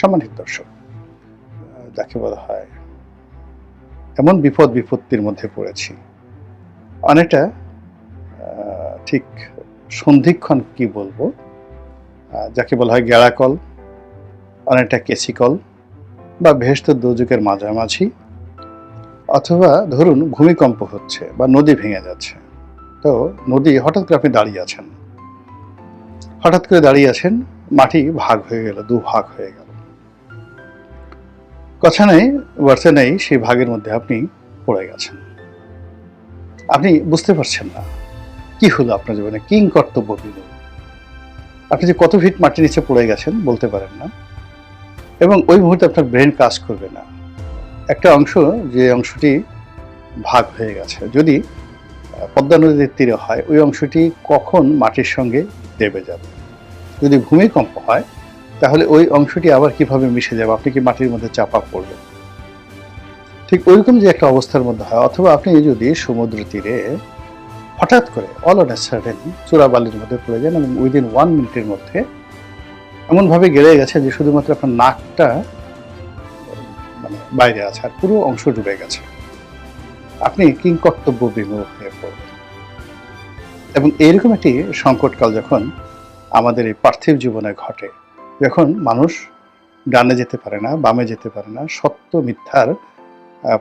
সম্মানিত দর্শক যাকে বলা হয়, এমন বিপদ বিপত্তির মধ্যে পড়েছি। অনেকটা ঠিক সন্ধিক্ষণ কি বলব যাকে বলা হয় গেড়াকল অনেকটা কেসিকল বা ভেস্ত দুযুগের মাঝামাঝি, অথবা ধরুন ভূমিকম্প হচ্ছে বা নদী ভেঙে যাচ্ছে, তো নদী হঠাৎ করে আপনি দাঁড়িয়ে আছেন। হঠাৎ করে দাঁড়িয়ে আছেন, মাটি ভাগ হয়ে গেল দু ভাগ হয়ে গেল। কথা নেই, বার্তা নেই, সেই ভাগের মধ্যে আপনি পড়ে গেছেন। আপনি বুঝতে পারছেন না, কি হলো আপনার জীবনে, কিং কর্তব্য বিনু আপনি যে কত ফিট মাটির নিচে পড়ে গেছেন বলতে পারেন না। এবং ওই মুহূর্তে আপনার ব্রেন কাজ করবে না। একটা অংশ, যে অংশটি ভাগ হয়ে গেছে, যদি পদ্মা নদীর তীরে হয়, ওই অংশটি কখন মাটির সঙ্গে দেবে যাবে? যদি ভূমিকম্প হয় তাহলে ওই অংশটি আবার কীভাবে মিশে যাবে? আপনি কি মাটির মধ্যে চাপা পড়বেন? ঠিক ওইরকম যে একটা অবস্থার মধ্যে হয়, অথবা আপনি যদি সমুদ্র তীরে হঠাৎ করে অল অন সার্টেন চূড়াবালির মধ্যে পড়ে যান এবং উইদিন ওয়ান মিনিটের মধ্যে এমনভাবে গেড়ে গেছে যে শুধুমাত্র আপনার নাকটা মানে বাইরে আছে আর পুরো অংশ ডুবে গেছে। আপনি কিং কর্তব্য বিমুখ হয়ে পড়বেন। এবং এইরকম একটি সংকটকাল যখন আমাদের এই পার্থিব জীবনে ঘটে যখন মানুষ ডানে যেতে পারে না, বামে যেতে পারে না, সত্য মিথ্যার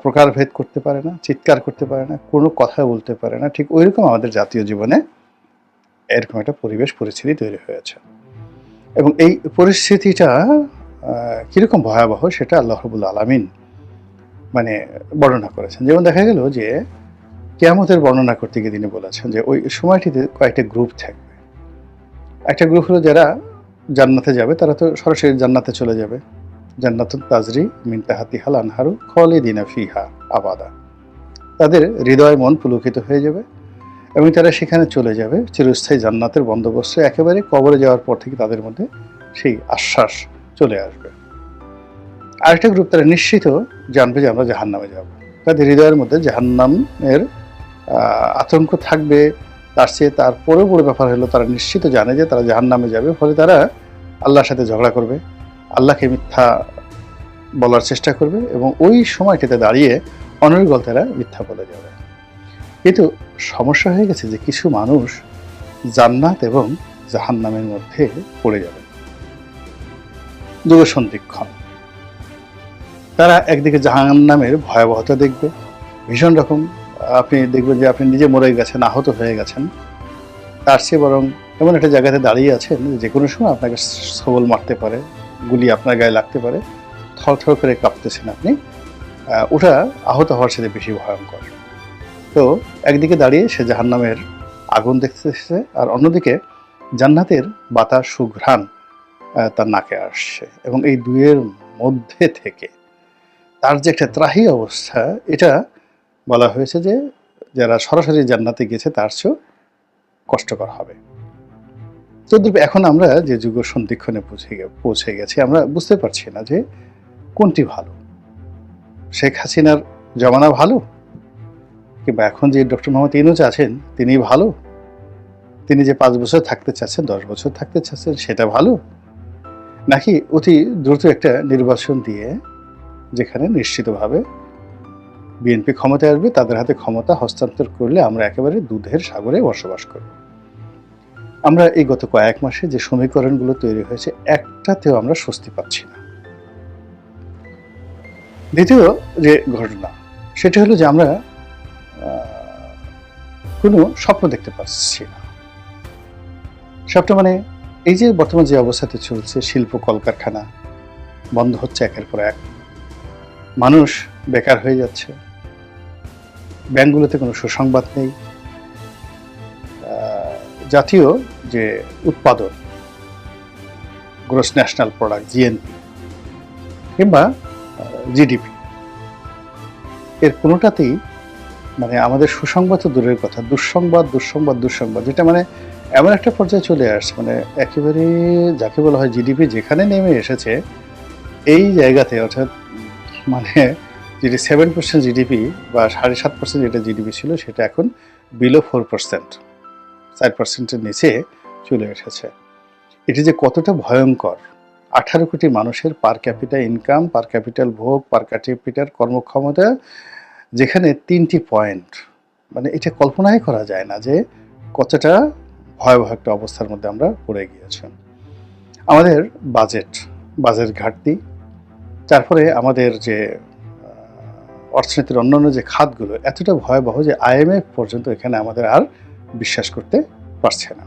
প্রকারভেদ করতে পারে না, চিৎকার করতে পারে না, কোনো কথা বলতে পারে না, ঠিক ওইরকম আমাদের জাতীয় জীবনে এরকম একটা পরিবেশ পরিস্থিতি তৈরি হয়েছে। এবং এই পরিস্থিতিটা কীরকম ভয়াবহ সেটা আল্লাহ রবুল আলমিন মানে বর্ণনা করেছেন। যেমন দেখা গেল যে, কেয়ামতের বর্ণনা করতে গিয়ে তিনি বলেছেন যে, ওই সময়টিতে কয়েকটা গ্রুপ থাকবে। একটা গ্রুপ হলো যারা জান্নাতে যাবে, তারা তো সরাসরি জান্নাতে চলে যাবে। জান্নাতুন তাজরি মিন তাহাতিহাল আনহারু খালিদিনা ফিহা আবাদা। তাদের হৃদয় মন পুলকিত হয়ে যাবে এবং তারা সেখানে চলে যাবে। চিরস্থায়ী জান্নাতের বন্দোবস্ত একেবারে কবরে যাওয়ার পর থেকে তাদের মধ্যে সেই আশ্বাস চলে আসবে। আরেকটা গ্রুপ তারা নিশ্চিত জানবে যে আমরা জাহান্নামে যাব। তাদের হৃদয়ের মধ্যে জাহান্নামের আতঙ্ক থাকবে। তার চেয়ে তার পরেও বড় ব্যাপার হলো তারা নিশ্চিত জানে যে তারা জাহান্নামে যাবে। ফলে তারা আল্লাহর সাথে ঝগড়া করবে, আল্লাহকে মিথ্যা বলার চেষ্টা করবে এবং ওই সময়টিতে দাঁড়িয়ে অনর্গল তারা মিথ্যা বলে যাবে। কিন্তু সমস্যা হয়ে গেছে যে কিছু মানুষ জান্নাত এবং জাহান্নামের মধ্যে পড়ে যাবে। যুগসন্ধিক্ষণ তারা একদিকে জাহান্নামের ভয়াবহতা দেখবে, ভীষণ রকম আপনি দেখবেন যে আপনি নিজে মরে গেছেন, আহত হয়ে গেছেন। তার চেয়ে বরং এমন একটা জায়গাতে দাঁড়িয়ে আছেন যে কোনো সময় আপনাকে সবল মারতে পারে, গুলি আপনার গায়ে লাগতে পারে, থর থর করে কাঁপতেছেন আপনি। ওটা আহত হওয়ার সাথে বেশি ভয়ঙ্কর। তো একদিকে দাঁড়িয়ে সে জাহান্নামের আগুন দেখতেছে আর অন্যদিকে জান্নাতের বাতাস সুঘ্রাণ তার নাকে আসছে এবং এই দুয়ের মধ্যে থেকে তার যে একটা ত্রাহি অবস্থা, এটা বলা হয়েছে যে যারা সরাসরি জান্নাতে গেছে তার চেয়েও কষ্টকর হবে। তদ্রূপ এখন আমরা যে যুগ সন্ধিক্ষণে পৌঁছে পৌঁছে গেছি, আমরা বুঝতে পারছি না যে কোনটি ভালো। শেখ হাসিনার জমানা ভালো? কিংবা এখন যে ডক্টর মোহাম্মদ ইনুজ আছেন, তিনি ভালো? তিনি যে পাঁচ বছর থাকতে চাচ্ছেন, দশ বছর থাকতে চাচ্ছেন, সেটা ভালো? নাকি অতি দ্রুত একটা নির্বাচন দিয়ে, যেখানে নিশ্চিতভাবে বিএনপি ক্ষমতায় আসবে, তাদের হাতে ক্ষমতা হস্তান্তর করলে আমরা একেবারে দুধের সাগরে বসবাস করব। আমরা এই গত কয়েক মাসে যে সমীকরণগুলো তৈরি হয়েছে, একটাতেও আমরা স্বস্তি পাচ্ছি না। দ্বিতীয় যে ঘটনা, সেটা হলো যে আমরা কোনো স্বপ্ন দেখতে পাচ্ছি না। স্বপ্ন মানে এই যে বর্তমান যে অবস্থাতে চলছে, শিল্প কলকারখানা বন্ধ হচ্ছে একের পর এক। মানুষ বেকার হয়ে যাচ্ছে। ব্যাংকগুলোতে কোনো সুসংবাদ নেই। জাতীয় যে উৎপাদন গ্রোস ন্যাশনাল প্রোডাক্ট জিএনপি কিংবা জিডিপি এর কোনোটাতেই মানে আমাদের সুসংবাদ দূরের কথা, দুঃসংবাদ দুঃসংবাদ দুঃসংবাদ, যেটা মানে এমন একটা পর্যায়ে চলে আসছে মানে একেবারে যাকে বলা হয় জিডিপি যেখানে নেমে এসেছে, এই জায়গাতে, অর্থাৎ মানে যেটি সেভেন পার্সেন্ট জিডিপি বা সাড়ে সাত পার্সেন্ট যেটা জিডিপি ছিল, সেটা এখন বিলো ফোর পার্সেন্ট চার পার্সেন্টের নিচে চলে এসেছে। এটি যে কতটা ভয়ঙ্কর! আঠারো কোটি মানুষের per capital income per capital ভোগ পার ক্যাপিটাল কর্মক্ষমতা, যেখানে তিনটি পয়েন্ট মানে এটা কল্পনাই করা যায় না যে কতটা ভয়াবহ একটা অবস্থার মধ্যে আমরা পড়ে গিয়েছি। আমাদের বাজেট বাজেট ঘাটতি। তারপরে আমাদের যে অর্থনীতির অন্যান্য যে খাতগুলো, এতটা ভয়াবহ যে আইএমএফ পর্যন্ত এখানে আমাদের আর বিশ্বাস করতে পারছে না।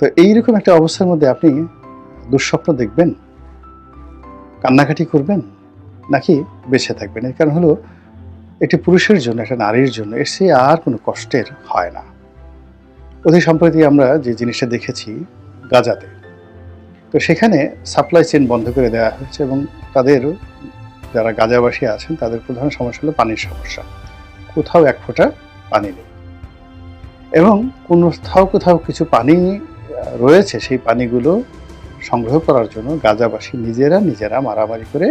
তো এইরকম একটা অবস্থার মধ্যে আপনি দুঃস্বপ্ন দেখবেন? কান্নাকাটি করবেন? নাকি বেঁচে থাকবেন? এর কারণ হলো, একটি পুরুষের জন্য, একটা নারীর জন্য এর চেয়ে আর কোনো কষ্টের হয় না। অতি সম্প্রতি আমরা যে জিনিসটা দেখেছি, গাজাতে, তো সেখানে সাপ্লাই চেন বন্ধ করে দেওয়া হয়েছে এবং তাদের যারা গাজাবাসী আছেন, তাদের প্রধান সমস্যা হলো পানির সমস্যা। কোথাও এক ফোঁটা পানি নেই। এবং কোথাও কোথাও কিছু পানি রয়েছে, সেই পানিগুলো সংগ্রহ করার জন্য গাজাবাসী নিজেরা নিজেরা মারামারি করে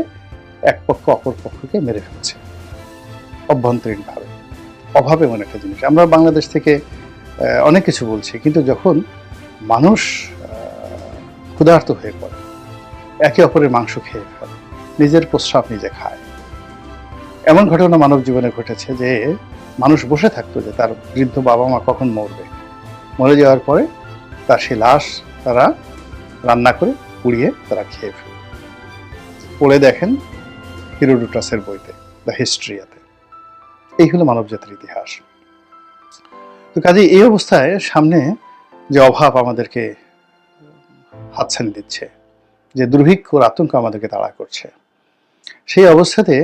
এক পক্ষ অপর পক্ষকে মেরে ফেলছে। অভ্যন্তরীণভাবে। অভাবে এমন একটা জিনিস। আমরা বাংলাদেশ থেকে অনেক কিছু বলছি, কিন্তু যখন মানুষ ক্ষুধার্ত হয়ে পড়ে, একে অপরের মাংস খেয়ে ফেলে, নিজের প্রস্রাব নিজে খায়, এমন ঘটনা মানব জীবনে ঘটেছে যে মানুষ বসে থাকতো যে তার বৃদ্ধ বাবা মা কখন মরবে? মরে যাওয়ার পরে তার সে লাশ তারা রান্না করে পুড়িয়ে তারা খেয়ে ফেলে। পড়ে দেখেন হিরোডোটাসের বইতে দ্য হিস্ট্রিয়াতে এই হলো মানব জাতির ইতিহাস। তো কাজে এই অবস্থায় সামনে যে অভাব আমাদেরকে হাতছানি দিচ্ছে, যে দুর্ভিক্ষর আতঙ্ক আমাদেরকে তাড়া করছে, সেই অবস্থাতে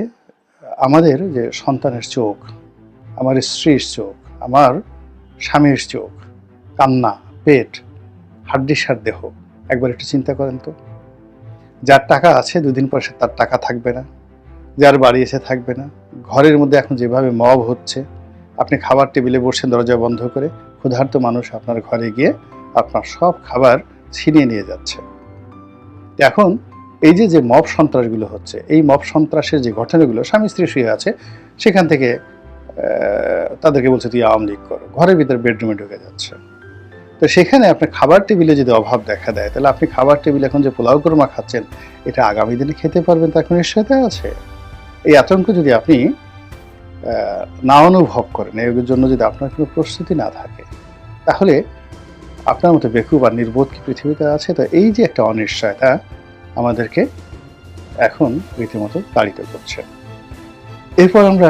আমাদের যে সন্তানের চোখ, আমার স্ত্রীর চোখ, আমার স্বামীর চোখ, কান্না, পেট হাড্ডিসার দেহ। একবার একটু চিন্তা করেন তো। যার টাকা আছে, দুদিন পর সে তার টাকা থাকবে না। যার বাড়ি এসে থাকবে না। ঘরের মধ্যে এখন যেভাবে মব হচ্ছে, আপনি খাবার টেবিলে বসে দরজা বন্ধ করে ক্ষুধার্ত মানুষ আপনার ঘরে গিয়ে আপনার সব খাবার ছিনিয়ে নিয়ে যাচ্ছে। এখন এই যে যে মব সন্ত্রাসগুলো হচ্ছে, এই মব সন্ত্রাসের যে ঘটনাগুলো, স্বামী স্ত্রী শুয়ে আছে, সেখান থেকে তাদেরকে বলছে, তুই আওয়ামী লীগ করো। ঘরের ভিতরে বেডরুমে ঢুকে যাচ্ছে। তো সেখানে আপনার খাবার টেবিলে যদি অভাব দেখা দেয়, তাহলে আপনি খাবার টেবিলে এখন যে পোলাও কোরমা খাচ্ছেন, এটা আগামী দিনে খেতে পারবেন তার কোনো নিশ্চয়তা আছে? এই আতঙ্ক যদি আপনি না অনুভব করেন, এর জন্য যদি আপনার কোনো প্রস্তুতি না থাকে, তাহলে আপনার মতো বেকুব আর নির্বোধ কি পৃথিবীতে আছে? তো এই যে একটা অনিশ্চয়তা আমাদেরকে এখন রীতিমতো তাড়িত করছে। এরপর আমরা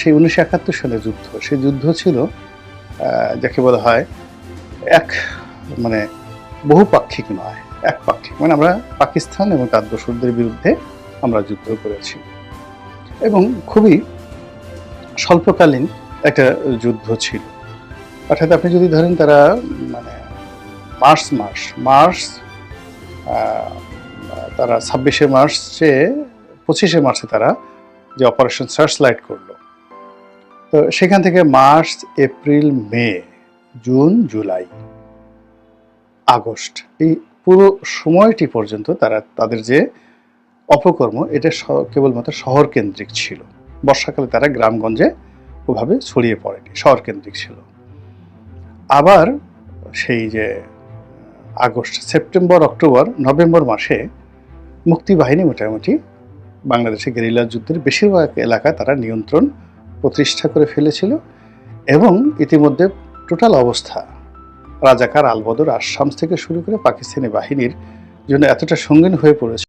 সেই উনিশশো একাত্তর সালের যুদ্ধ, সেই যুদ্ধ ছিল যাকে বলা হয় এক মানে বহুপাক্ষিক নয়, একপাক্ষিক। মানে আমরা পাকিস্তান এবং তার দোসরদের বিরুদ্ধে আমরা যুদ্ধ করেছি। এবং খুবই স্বল্পকালীন একটা যুদ্ধ ছিল। অর্থাৎ আপনি যদি ধরেন তারা মানে মার্চ মাস, মার্চ তারা ছাব্বিশে মার্চে, পঁচিশে মার্চে তারা যে অপারেশন সার্চ লাইট করল। তো সেখান থেকে March, April, May June, July, August. এই পুরো সময়টি পর্যন্ত তারা, তাদের যে অপকর্ম, এটা কেবলমাত্র শহর কেন্দ্রিক ছিল। বর্ষাকালে তারা গ্রামগঞ্জে ওভাবে ছড়িয়ে পড়েনি শহর কেন্দ্রিক ছিল। আবার সেই যে, আগস্ট, সেপ্টেম্বর, অক্টোবর, নভেম্বর মাসে মুক্তিবাহিনী মোটামুটি বাংলাদেশে গেরিলা যুদ্ধের বেশিরভাগ এলাকা তারা নিয়ন্ত্রণ প্রতিষ্ঠা করে ফেলেছিল এবং ইতিমধ্যে টোটাল অবস্থা। রাজাকার আলবদর আসাম থেকে শুরু করে পাকিস্তানি বাহিনীর জন্য এতটা সঙ্গীন হয়ে পড়েছে।